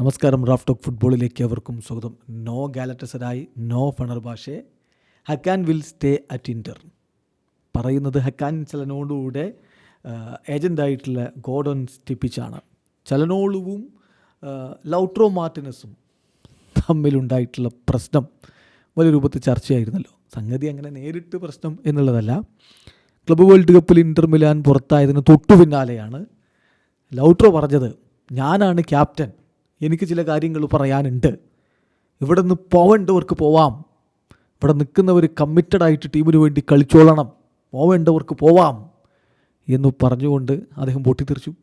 നമസ്കാരം Raf talk ഫുട്ബോളിലേക്ക് അവർക്കും സ്വാഗതം. No Galatasaray no Fenerbahce Hakan will stay at Inter പറയുന്നത് ഹക്കാൻ ചലനോടുകൂടെ ഏജന്റായിട്ടുള്ള ഗോഡൺ സ്റ്റിപ്പിച്ചാണ്. ചലനോളുവും ലൗട്രോ മാർട്ടിനസും തമ്മിലുണ്ടായിട്ടുള്ള പ്രശ്നം വലിയ രൂപത്തിൽ ചർച്ചയായിരുന്നല്ലോ. സംഗതി അങ്ങനെ നേരിട്ട് പ്രശ്നം എന്നുള്ളതല്ല. ക്ലബ് വേൾഡ് കപ്പിൽ ഇന്റർ മിലാൻ പുറത്തായതിന് തൊട്ടു പിന്നാലെയാണ് ലൗട്രോ പറഞ്ഞത് ഞാനാണ് ക്യാപ്റ്റൻ. എനിക്ക് ചില കാര്യങ്ങൾ പറയാനുണ്ട്. ഇവിടെ നിന്ന് പോവേണ്ടവർക്ക് പോവാം. ഇവിടെ നിൽക്കുന്നവർ കമ്മിറ്റഡ് ആയിട്ട് ടീമിന് വേണ്ടി കളിച്ചോളണം. പോവേണ്ടവർക്ക് പോവാം എന്ന് പറഞ്ഞുകൊണ്ട് അദ്ദേഹം പൊട്ടിത്തെറിച്ചു.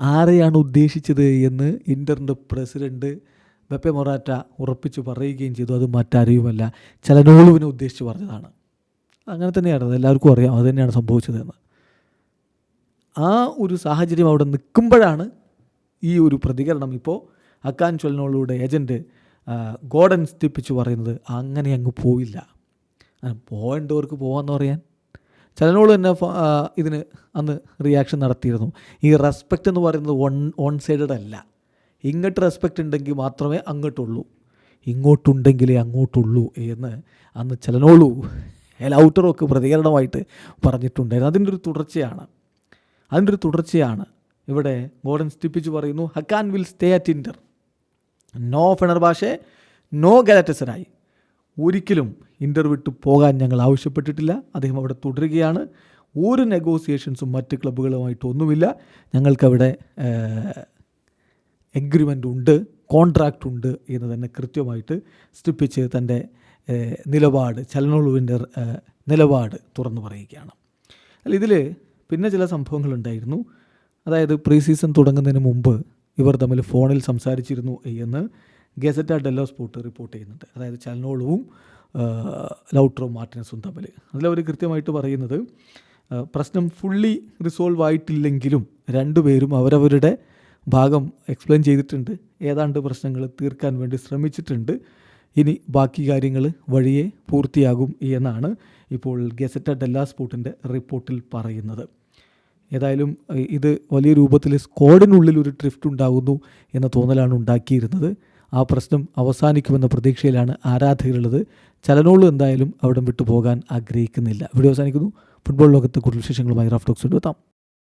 ആരെയാണ് ഉദ്ദേശിച്ചത് എന്ന് ഇന്ററിന്റെ പ്രസിഡന്റ് ബെപ്പെ മൊറാറ്റ ഉറപ്പിച്ച് പറയുകയും ചെയ്തു. അത് മറ്റാരെയുമല്ല ചലനോളുവിനെ ഉദ്ദേശിച്ച് പറഞ്ഞതാണ്. അങ്ങനെ തന്നെയാണ് എല്ലാവർക്കും അറിയാം. അത് തന്നെയാണ് സംഭവിച്ചതെന്ന്. ആ ഒരു സാഹചര്യം അവിടെ നിൽക്കുമ്പോഴാണ് ഈ ഒരു പ്രതികരണം ഇപ്പോൾ അക്കാൻ ചൊല്ലനോളുടെ ഏജന്റ് ഗോഡൻ സ്റ്റിപ്പിച്ച് പറയുന്നത് അങ്ങനെ അങ്ങ് പോയില്ല പോകേണ്ടവർക്ക് പോകാമെന്ന് പറയാൻ. ചലനോട് തന്നെ ഇതിന് അന്ന് റിയാക്ഷൻ നടത്തിയിരുന്നു. ഈ റെസ്പെക്റ്റ് എന്ന് പറയുന്നത് വൺ വൺ സൈഡഡ് അല്ല. ഇങ്ങോട്ട് റെസ്പെക്റ്റ് ഉണ്ടെങ്കിൽ മാത്രമേ അങ്ങോട്ടുള്ളൂ. ഇങ്ങോട്ടുണ്ടെങ്കിലേ അങ്ങോട്ടുള്ളൂ എന്ന് അന്ന് ചലനോളു എലൗട്ടറൊക്കെ പ്രതികരണമായിട്ട് പറഞ്ഞിട്ടുണ്ടായിരുന്നു. അതിന്റെ ഒരു തുടർച്ചയാണ്. അതിന്റെ ഒരു തുടർച്ചയാണ്. ഇവിടെ ഗോഡൻ സ്റ്റിപ്പിച്ച് പറയുന്നു Hakan will stay at Inter no Fenerbahce no Galatasaray. ഒരിക്കലും ഇന്റർ വിട്ടു പോകാൻ ഞങ്ങൾ ആവശ്യപ്പെട്ടിട്ടില്ല. അദ്ദേഹം അവിടെ തുടരുകയാണ്. ഒരു നെഗോസിയേഷൻസും മറ്റ് ക്ലബ്ബുകളുമായിട്ടൊന്നുമില്ല ഞങ്ങൾക്കവിടെ എഗ്രിമെന്റ് ഉണ്ട് കോൺട്രാക്റ്റ് ഉണ്ട് എന്ന് തന്നെ കൃത്യമായിട്ട് സ്റ്റിപ്പിച്ച് തന്റെ നിലപാട് ചലനോളുവിന്റെ നിലപാട് തുറന്നു പറയുകയാണ്. അല്ല ഇതിൽ പിന്നെ ചില സംഭവങ്ങളുണ്ടായിരുന്നു അതായത് പ്രീ സീസൺ തുടങ്ങുന്നതിന് മുമ്പ് ഇവർ തമ്മിൽ ഫോണിൽ സംസാരിച്ചിരുന്നു എന്ന് ഗസറ്റ ഡെല്ലോ സ്പോർട്ട് റിപ്പോർട്ട് ചെയ്യുന്നുണ്ട്. അതായത് ചലനോളവും ലൗട്രോ മാർട്ടിനസും തമ്മിൽ. അതിലവർ കൃത്യമായിട്ട് പറയുന്നത് പ്രശ്നം ഫുള്ളി റിസോൾവ് ആയിട്ടില്ലെങ്കിലും രണ്ടുപേരും അവരവരുടെ ഭാഗം എക്സ്പ്ലെയിൻ ചെയ്തിട്ടുണ്ട്. ഏതാണ്ട് പ്രശ്നങ്ങൾ തീർക്കാൻ വേണ്ടി ശ്രമിച്ചിട്ടുണ്ട്. ഇനി ബാക്കി കാര്യങ്ങൾ വഴിയെ പൂർത്തിയാകും എന്നാണ് ഇപ്പോൾ ഗസറ്റ ഡെല്ലാ സ്പോർട്ടിന്റെ റിപ്പോർട്ടിൽ പറയുന്നത്. ഏതായാലും ഇത് വലിയ രൂപത്തിൽ സ്ക്വാഡിനുള്ളിൽ ഒരു ഡ്രിഫ്റ്റ് ഉണ്ടാകുന്നു എന്ന തോന്നലാണ് ഉണ്ടാക്കിയിരുന്നത്. ആ പ്രശ്നം അവസാനിക്കുമെന്ന പ്രതീക്ഷയിലാണ് ആരാധകരുള്ളത്. ചലനോളു എന്തായാലും അവിടെ വിട്ടുപോകാൻ ആഗ്രഹിക്കുന്നില്ല. വീഡിയോ അവസാനിക്കുന്നു. ഫുട്ബോൾ ലോകത്ത് കൂടുതൽ വിശേഷങ്ങളുമായി റാഫ് ടോക്സ്